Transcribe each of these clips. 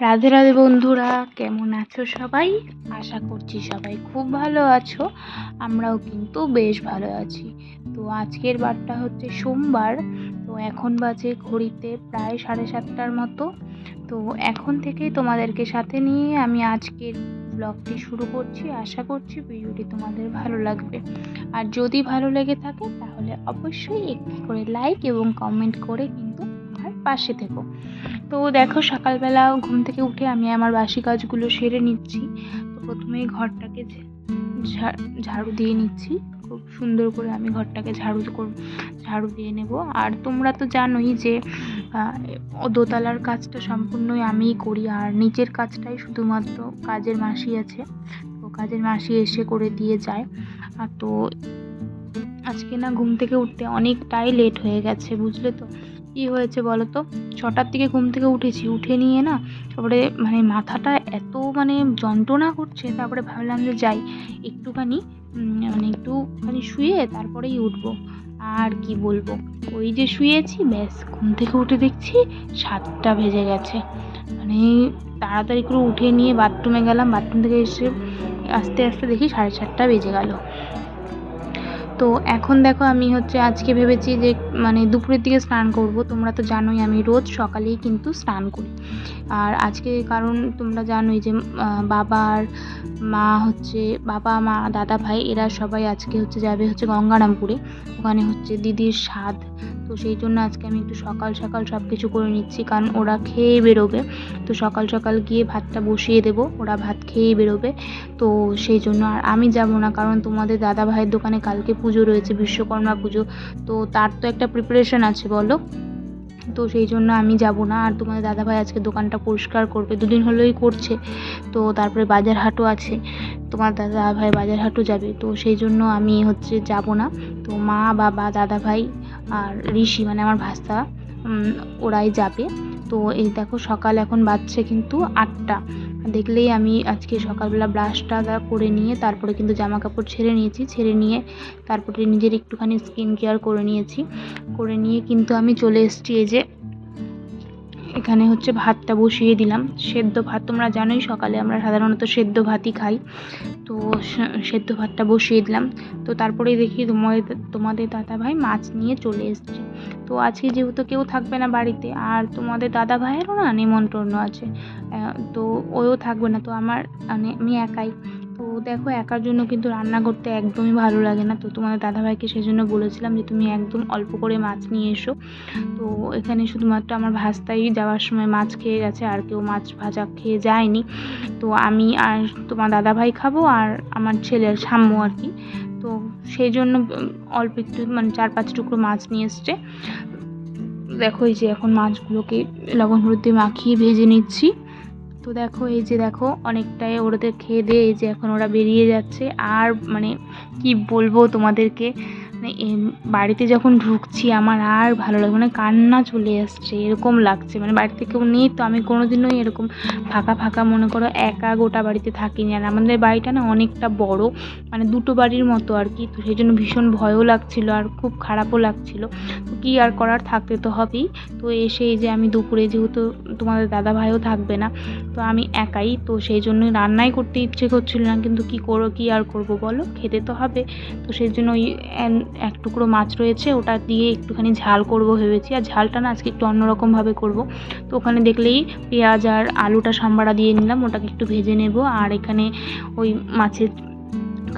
রাধে রাধে বন্ধুরা, কেমন আছো সবাই? আশা করছি সবাই খুব ভালো আছো, আমরাও কিন্তু বেশ ভালো আছি। তো আজকের বারটা হচ্ছে সোমবার, তো এখন বাজে ঘড়িতে প্রায় সাড়ে সাতটার মতো। তো এখন থেকেই তোমাদেরকে সাথে নিয়ে আমি আজকের ব্লগটি শুরু করছি। আশা করছি ভিডিওটি তোমাদের ভালো লাগবে। আর যদি ভালো লেগে থাকে, তাহলে অবশ্যই একটি করে লাইক এবং কমেন্ট করে কিন্তু আমার পাশে থেকো। তো দেখো সকালবেলা ঘুম থেকে উঠে আমি আমার বাসি কাজগুলো সেরে নিচ্ছি। তো প্রথমেই ঘরটাকে ঝাড়ু দিয়ে নিচ্ছি। খুব সুন্দর করে আমি ঘরটাকে ঝাড়ু ঝাড়ু দিয়ে নেব। আর তোমরা তো জানোই যে দোতলার কাজটা সম্পূর্ণই আমিই করি। আর নিচের কাজটাই শুধুমাত্র কাজের মাসি আছে। তো কাজের মাসি এসে করে দিয়ে যায়। তো আজকে না ঘুম থেকে উঠতে অনেকটাই লেট হয়ে গেছে, বুঝলে তো? কী হয়েছে বলো তো ছটার দিকে ঘুম থেকে উঠেছি, উঠে নিয়ে না তারপরে মানে মাথাটা এত মানে যন্ত্রণা করছে, তারপরে ভাবলাম যে যাই, একটুখানি মানে একটুখানি শুয়ে তারপরেই উঠবো। আর কি বলব? ওই যে শুয়েছি, ব্যাস, ঘুম থেকে উঠে দেখছি সাতটা বেজে গেছে। মানে তাড়াতাড়ি করে উঠে নিয়ে বাথরুমে গেলাম, বাথরুম থেকে এসে আস্তে আস্তে দেখি সাড়ে সাতটা বেজে গেল। তো এখন দেখো আমি হচ্ছে আজকে ভেবেছি যে মানে দুপুরের দিকে স্নান করব। তোমরা তো জানোই আমি রোজ সকালেই কিন্তু স্নান করি। আর আজকে কারণ তোমরা জানোই যে বাবার মা হচ্ছে, বাবা, মা, দাদা ভাই এরা সবাই আজকে হচ্ছে যাবে হচ্ছে গঙ্গারামপুরে। ওখানে হচ্ছে দিদির স্বাদ তো সেই জন্য আজকে আমি একটু সকাল সকাল সব কিছু করে নিচ্ছি, কারণ ওরা খেয়ে বেরোবে। তো সকাল সকাল গিয়ে ভাতটা বসিয়ে দেবো, ওরা ভাত খেয়েই বেরোবে। তো সেই জন্য আর আমি যাব না, কারণ তোমাদের দাদা ভাইয়ের দোকানে কালকে পুজো রয়েছে, বিশ্বকর্মা পুজো। তো তার তো একটা প্রিপারেশন আছে, বলো? তো সেই জন্য আমি যাব না, আর তোমাদের দাদা ভাই আজকে দোকানটা পরিষ্কার করবে। দুদিন হলেই করছে, তো তারপরে বাজার হাটও আছে। তোমার দাদা ভাই বাজার হাটও যাবে, তো সেই জন্য আমি হচ্ছে যাব না। তো মা, বাবা দাদা ভাই আর ঋষি মানে আমার ভাস্তা ওরাই যাবে। তো এই দেখো সকাল এখন বাজছে কিন্তু আটটা। দেখলেই আমি আজকে সকালবেলা ব্রাশটা করে নিয়ে তারপরে কিন্তু জামা কাপড় ছেড়ে নিয়েছি। ছেড়ে নিয়ে তারপরে নিজের একটুখানি স্কিন কেয়ার করে নিয়েছি। করে নিয়ে কিন্তু আমি চলে এসেছি এই যে এখানে হচ্ছে ভাতটা বসিয়ে দিলাম। সেদ্ধ ভাত তোমরা জানোই, সকালে আমরা সাধারণত সেদ্ধ ভাতই খাই। তো সেদ্ধ ভাতটা বসিয়ে দিলাম। তো তারপরেই দেখি তোমাদের তোমাদের দাদা ভাই মাছ নিয়ে চলে এসছে। তো আজকে যেহেতু কেউ থাকবে না বাড়িতে, আর তোমাদের দাদা ভাইয়েরও না নেমন্তন্ন আছে তো ওও থাকবে না। তো আমার মানে আমি একাই। দেখো, একার জন্য কিন্তু রান্না করতে একদমই ভালো লাগে না। তো তোমাদের দাদাভাইকে সেই জন্য বলেছিলাম যে, তুমি একদম অল্প করে মাছ নিয়ে এসো। তো এখানে শুধুমাত্র আমার ভাস্তাই যাওয়ার সময় মাছ খেয়ে গেছে, আর কেউ মাছ ভাজা খেয়ে যায়নি। তো আমি আর তোমার দাদাভাই খাব, আর আমার ছেলের সাম্য আর কি। তো সেই জন্য অল্প একটু মানে চার পাঁচ টুকরো মাছ নিয়ে এসছে। দেখো এই যে এখন মাছগুলোকে লবণ হলুদ দিয়ে মাখিয়ে ভেজে নিচ্ছি। তো দেখো, এই যে দেখো, অনেকটাই ওদের খেয়ে দিয়ে এই যে এখন ওরা বেরিয়ে যাচ্ছে। আর মানে কি বলব তোমাদেরকে? মানে বাড়িতে যখন ঢুকছি আমার আর ভালো লাগে মানে কান্না চলে আসছে, এরকম লাগছে। মানে বাড়িতে কেউ নেই তো আমি কোনোদিনই এরকম ফাঁকা ফাঁকা মনে করো একা গোটা বাড়িতে থাকিনি। আর আমাদের বাড়িটা না অনেকটা বড় মানে দুটো বাড়ির মতো আর কি। তো সেই জন্য ভীষণ ভয়ও লাগছিল আর খুব খারাপও লাগছিল। তো কী আর করার থাকতে তো হবেই। তো এসে এই যে আমি দুপুরে যেহেতু তোমাদের দাদা ভাইও থাকবে না, তো আমি একাই। তো সেই জন্যই রান্নাই করতে ইচ্ছে করছিল না, কিন্তু কি করো, কি আর করব বলো? খেতে তো হবে। তো সেই জন্য ওই এক টুকরো মাছ রয়েছে, ওটা দিয়ে একটুখানি ঝাল করব ভেবেছি। আর ঝালটা না আজকে একটু অন্যরকমভাবে করব। তো ওখানে দেখলেই পেঁয়াজ আর আলুটা সাম্বাড়া দিয়ে নিলাম, ওটাকে একটু ভেজে নেব। আর এখানে ওই মাছের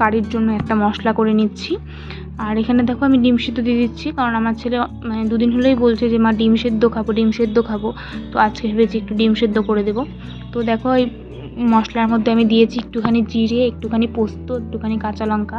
কারির জন্য একটা মশলা করে নিচ্ছি। আর এখানে দেখো আমি ডিম সেদ্ধ দিয়ে দিচ্ছি, কারণ আমার ছেলে মানে দুদিন হলেই বলছে যে, মা, ডিম সেদ্ধ খাব, ডিম সেদ্ধ খাব। তো আজকে ভেবেছি একটু ডিম সেদ্ধ করে দেবো। তো দেখো এই মশলার মধ্যে আমি দিয়েছি একটুখানি জিরে, একটুখানি পোস্ত, একটুখানি কাঁচা লঙ্কা।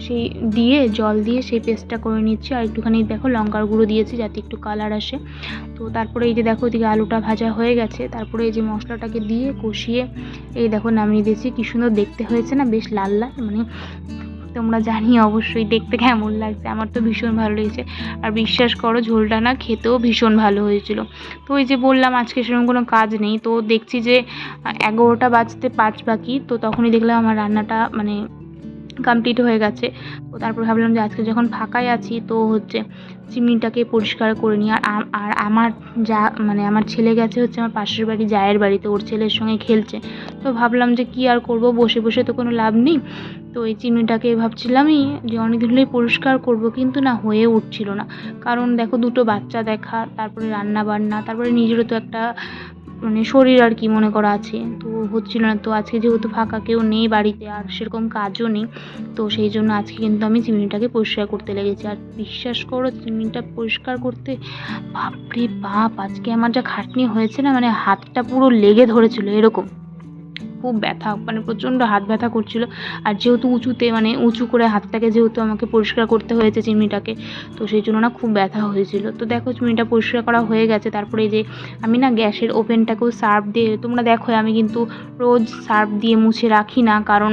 সেই দিয়ে, জল দিয়ে সেই পেস্টটা করে নিচ্ছি। আর একটুখানি দেখো লঙ্কার গুঁড়ো দিয়েছি যাতে একটু কালার আসে। তো তারপরে এই যে দেখো এদিকে আলুটা ভাজা হয়ে গেছে। তারপরে এই যে মশলাটাকে দিয়ে কষিয়ে এই দেখো নামিয়ে দিয়েছি। কী সুন্দর দেখতে হয়েছে না? বেশ লাল লাল। মানে তোমরা জানি অবশ্যই দেখতে কেমন লাগছে। আমার তো ভীষণ ভালো লেগেছে। আর বিশ্বাস করো, ঝোলটা না খেতেও ভীষণ ভালো হয়েছিল। তো ওই যে বললাম, আজকে সেরকম কোনো কাজ নেই। তো দেখছি যে এগারোটা বাজতে পাঁচ বাকি। তো তখনই দেখলাম আমার রান্নাটা মানে কমপ্লিট হয়ে গেছে। তো তারপর ভাবলাম যে আজকে যখন ফাঁকাই আছি, তো হচ্ছে চিমনিটাকে পরিষ্কার করে নিই। আর আর আমার যা মানে আমার ছেলে গেছে হচ্ছে আমার পাশের বাড়ি, জায়ের বাড়িতে, ওর ছেলের সঙ্গে খেলছে। তো ভাবলাম যে কি আর করব, বসে বসে তো কোনো লাভ নেই। তো এই চিমনিটাকে ভাবছিলামই যে অনেকদিন হলেই পরিষ্কার করব, কিন্তু না হয়ে উঠছিল না। কারণ দেখো দুটো বাচ্চা দেখা, তারপরে রান্না বান্না তারপরে নিজেরও তো একটা মানে শরীর আর কি মনে করা আছে। তো হচ্ছিল না, তো আজকে যেহেতু ফাঁকা কেউ নেই বাড়িতে আর সেরকম কাজও নেই, তো সেই জন্য আজকে কিন্তু আমি চিমনিটাকে পরিষ্কার করতে লেগেছি। আর বিশ্বাস করো, চিমনিটা পরিষ্কার করতে, বাপরে বাপ, আজকে আমার যা খাটনি হয়েছে না মানে হাতটা পুরো লেগে ধরেছিল এরকম। খুব ব্যথা মানে প্রচণ্ড হাত ব্যথা করছিল। আর যেহেতু উঁচুতে মানে উঁচু করে হাতটাকে যেহেতু আমাকে পরিষ্কার করতে হয়েছে চিমনিটাকে, তো সেই জন্য না খুব ব্যথা হয়েছিল। তো দেখো চিমনিটা পরিষ্কার করা হয়ে গেছে। তারপরে যে আমি না গ্যাসের ওভেনটাকেও সার্ফ দিয়ে, তোমরা দেখো আমি কিন্তু রোজ সার্ফ দিয়ে মুছে রাখি না, কারণ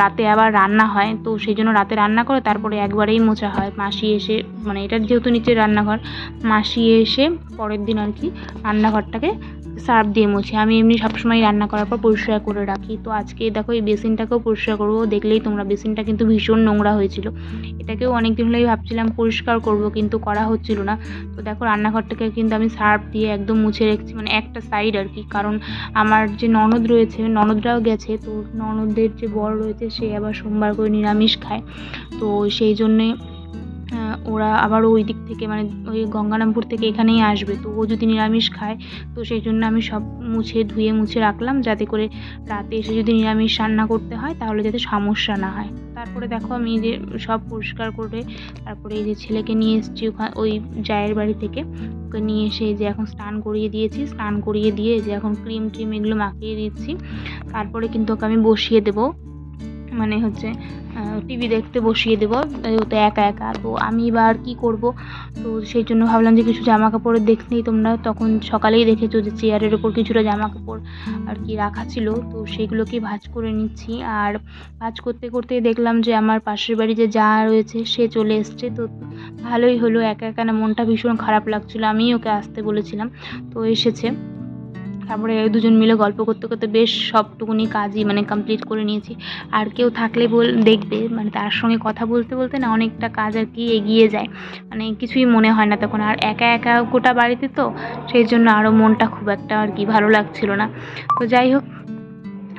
রাতে আবার রান্না হয়। তো সেই জন্য রাতে রান্না করে তারপরে একবারেই মোছা হয়। মাসি এসে মানে এটা যেহেতু নিচে রান্নাঘর, মাসি এসে পরের দিন আর কি রান্নাঘরটাকে সার্ফ দিয়ে মুছি। আমি এমনি সবসময় রান্না করার পর পরিষ্কার করে রাখি। তো আজকে দেখো এই বেসিনটাকেও পরিষ্কার করব। দেখলেই তোমরা, বেসিনটা কিন্তু ভীষণ নোংরা হয়েছিল। এটাকেও অনেক দিন হলেই ভাবছিলাম পরিষ্কার করব, কিন্তু করা হচ্ছিল না। তো দেখো রান্নাঘরটাকে কিন্তু আমি সার্ফ দিয়ে একদম মুছে রেখেছি মানে একটা সাইড আর কি। কারণ আমার যে ননদ রয়েছে, ননদরাও গেছে, তো ননদের যে বর রয়েছে, সে আবার সোমবার করে নিরামিষ খায়। তো সেই জন্যে ওরা আবার ওই দিক থেকে মানে ওই গঙ্গারামপুর থেকে এখানেই আসবে। তো ও যদি নিরামিষ খায়, তো সেই জন্য আমি সব মুছে ধুয়ে মুছে রাখলাম যাতে করে রাতে এসে যদি নিরামিষ রান্না করতে হয়, তাহলে যাতে সমস্যা না হয়। তারপরে দেখো আমি যে সব পরিষ্কার করে তারপরে এই যে ছেলেকে নিয়ে এসেছি ওখানে ওই জায়ের বাড়ি থেকে। ওকে নিয়ে এসে যে এখন স্নান করিয়ে দিয়েছি। স্নান করিয়ে দিয়ে যে এখন ক্রিম ট্রিম এগুলো মাখিয়ে দিচ্ছি। তারপরে কিন্তু ওকে আমি বসিয়ে দেবো। মানে হচ্ছে টিভি দেখতে বসিয়ে দেবো যেহেতু একা একা তো আমি এবার কি করব? তো সেই জন্য ভাবলাম যে কিছু জামা কাপড়ের দেখলেই তোমরা তখন সকালেই দেখেছ যে চেয়ারের ওপর কিছুটা জামা কাপড় আর কি রাখা ছিল। তো সেগুলোকে ভাঁজ করে নিচ্ছি। আর ভাঁজ করতে করতে দেখলাম যে আমার পাশের বাড়ি যে যা রয়েছে, সে চলে এসছে। তো ভালোই হলো, একা একা না, মনটা ভীষণ খারাপ লাগছিল। আমিই ওকে আসতে বলেছিলাম। তো এসেছে। তারপরে দুজন মিলে গল্প করতে করতে বেশ সবটুকুনি কাজই মানে কমপ্লিট করে নিয়েছি। আর কেউ থাকলে বল, দেখবে মানে তার সঙ্গে কথা বলতে বলতে না অনেকটা কাজ আর কি এগিয়ে যায়। মানে কিছুই মনে হয় না তখন। আর একা একা গোটা বাড়িতে তো সেই জন্য আরও মনটা খুব একটা আর কি ভালো লাগছিল না। তো যাই হোক,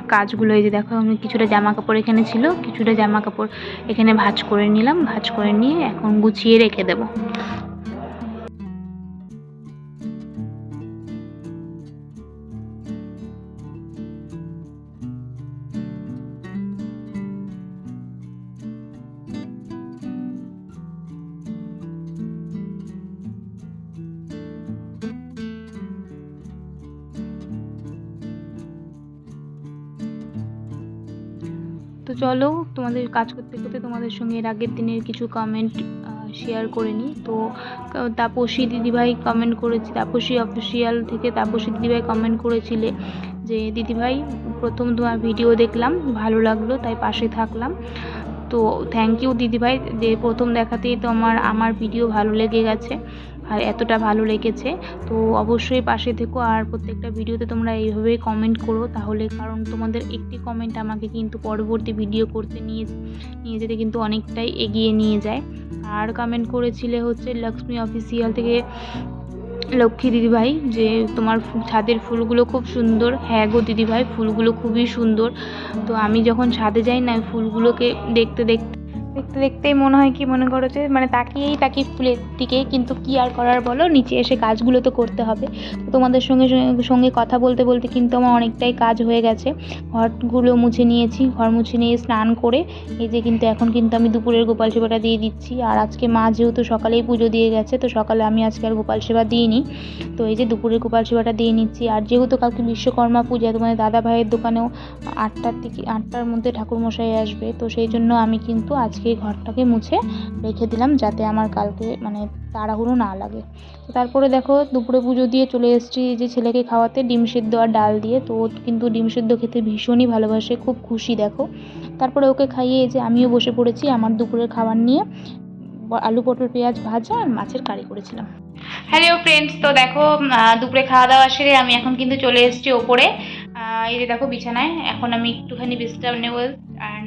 কাজগুলো এই যে দেখো, আমি কিছুটা জামা কাপড় এখানে ছিল, কিছুটা জামা কাপড় এখানে ভাঁজ করে নিলাম। ভাঁজ করে নিয়ে এখন গুছিয়ে রেখে দেবো। তো চলো, তোমাদের কাজ করতে করতে তোমাদের সঙ্গে এর আগের দিনের কিছু কমেন্ট শেয়ার করে নিই। তো তাপসী দিদিভাই কমেন্ট করেছি, তাপসী অফিসিয়াল থেকে তাপসী দিদিভাই কমেন্ট করেছিলে যে, দিদিভাই, প্রথম তোমার ভিডিও দেখলাম, ভালো লাগল, তাই পাশে থাকলাম। তো থ্যাংক ইউ দিদিভাই, যে প্রথম দেখাতেই তো আমার আমার ভিডিও ভালো লেগে গেছে, আর এতটা ভালো লেগেছে। তো অবশ্যই পাশে থেকো, আর প্রত্যেকটা ভিডিওতে তোমরা এইভাবেই কমেন্ট করো, তাহলে কারণ তোমাদের একটি কমেন্ট আমাকে কিন্তু পরবর্তী ভিডিও করতে নিয়ে নিয়ে যেতে কিন্তু অনেকটাই এগিয়ে নিয়ে যায়। আর কমেন্ট করেছিলে হচ্ছে লক্ষ্মী অফিসিয়াল থেকে লক্ষ্মী দিদিভাই, যে তোমার ছাদের ফুলগুলো খুব সুন্দর। হ্যাঁ গো দিদিভাই, ফুলগুলো খুবই সুন্দর। তো আমি যখন ছাদে যাই না, ফুলগুলোকে দেখতে দেখতে দেখতে দেখতেই মনে হয় কি মনে করো যে মানে তাকিয়েই তাকিয়ে ফুলের দিকে, কিন্তু কি আর করার বলো? নিচে এসে কাজগুলো তো করতে হবে। তোমাদের সঙ্গে সঙ্গে- সঙ্গে কথা বলতে বলতে কিন্তু আমার অনেকটাই কাজ হয়ে গেছে। ঘরগুলো মুছে নিয়েছি, ঘর মুছে নিয়ে স্নান করে, এই যে কিন্তু এখন কিন্তু আমি দুপুরের গোপাল সেবাটা দিয়ে দিচ্ছি। আর আজকে মা যেহেতু সকালেই পুজো দিয়ে গেছে, তো সকালে আমি আজকে আর গোপাল সেবা দিইনি। তো এই যে দুপুরের গোপাল সেবাটা দিয়ে নিচ্ছি। আর যেহেতু কালকে বিশ্বকর্মা পূজা, তোমাদের দাদা ভাইয়ের দোকানেও আটটার থেকে আটটার মধ্যে ঠাকুরমশাই আসবে, তো সেই জন্য আমি কিন্তু আজকে ঘরটাকে মুছে রেখে দিলাম যাতে আমার কালকে মানে তাড়াহুড়ো না লাগে। তো তারপরে দেখো দুপুরে পুজো দিয়ে চলে এসেছি যে ছেলেকে খাওয়াতে, ডিম সেদ্ধ আর ডাল দিয়ে। তো ও কিন্তু ডিম সেদ্ধ খেতে ভীষণই ভালোবাসে, খুব খুশি দেখো। তারপরে ওকে খাইয়ে যে আমিও বসে পড়েছি আমার দুপুরের খাবার নিয়ে। আলু, পটল, পেঁয়াজ ভাজা আর মাছের কারি করেছিলাম। হ্যালো ফ্রেন্ডস তো দেখো দুপুরে খাওয়া দাওয়া সেরে আমি এখন কিন্তু চলে এসেছি ওপরে। এই যে দেখো বিছানায়, এখন আমি একটুখানি বিশ্রাম নেব। আর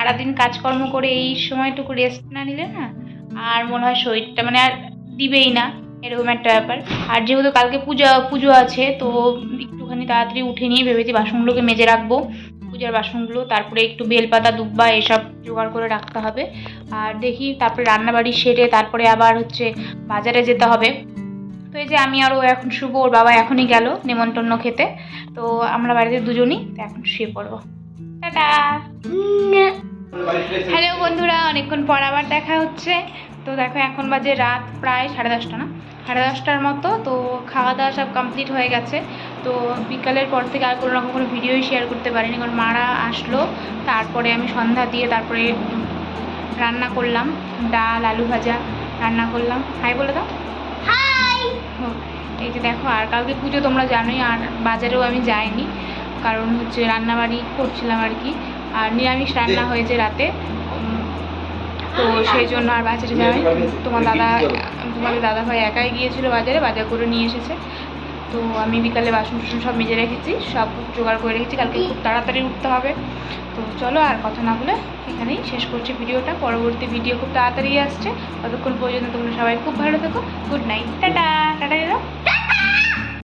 সারাদিন কাজকর্ম করে এই সময়টুকু রেস্ট না নিলে না আর মনে হয় শরীরটা মানে আর দিবেই না, এরকম একটা ব্যাপার। আর যেহেতু কালকে পূজা, পুজো আছে, তো একটুখানি তাড়াতাড়ি উঠে নিয়ে ভেবেছি বাসনগুলোকে মেজে রাখব। পূজার বাসনগুলো, তারপরে একটু বেলপাতা, দুব্বা, এসব জোগাড় করে রাখতে হবে। আর দেখি তারপরে রান্নাবাড়ি সেরে তারপরে আবার হচ্ছে বাজারে যেতে হবে। তো এই যে আমি আর ও এখন শুভ ওর বাবা এখনই গেল নেমন্তন্ন খেতে। তো আমরা বাড়িতে দুজনই, তো এখন শুয়ে পড়ব। টাটা। হ্যালো বন্ধুরা অনেকক্ষণ পর আবার দেখা হচ্ছে। তো দেখো এখন বাজে রাত প্রায় সাড়ে দশটা না? সাড়ে দশটার মতো তো খাওয়া দাওয়া সব কমপ্লিট হয়ে গেছে। তো বিকালের পর থেকে আর কোনো রকম কোনো ভিডিওই শেয়ার করতে পারিনি কারণ মারা আসলো। তারপরে আমি সন্ধ্যা দিয়ে তারপরে রান্না করলাম। ডাল আলু ভাজা রান্না করলাম। হাই বলে দাও। হাই এই যে দেখো আর কালকে পুজো তোমরা জানোই আর বাজারেও আমি যাইনি। কারণ হচ্ছে রান্নাবাড়ি করছিলাম আর কি। আর নিরামিষ রান্না হয়েছে রাতে। তো সেই জন্য আর বাজারে যাই তোমার দাদা তোমাদের দাদা ভাই একাই গিয়েছিল বাজারে বাজার করে নিয়ে এসেছে। তো আমি বিকালে বাসন টাসন সব মেজে রেখেছি সব জোগাড় করে রেখেছি। কালকে খুব তাড়াতাড়ি উঠতে হবে। তো চলো আর কথা না বলে এখানেই শেষ করছি ভিডিওটা। পরবর্তী ভিডিও খুব তাড়াতাড়ি আসছে। ততক্ষণ পর্যন্ত তোমরা সবাই খুব ভালো থেকো। Good night. টাটা। টাটা দিলাম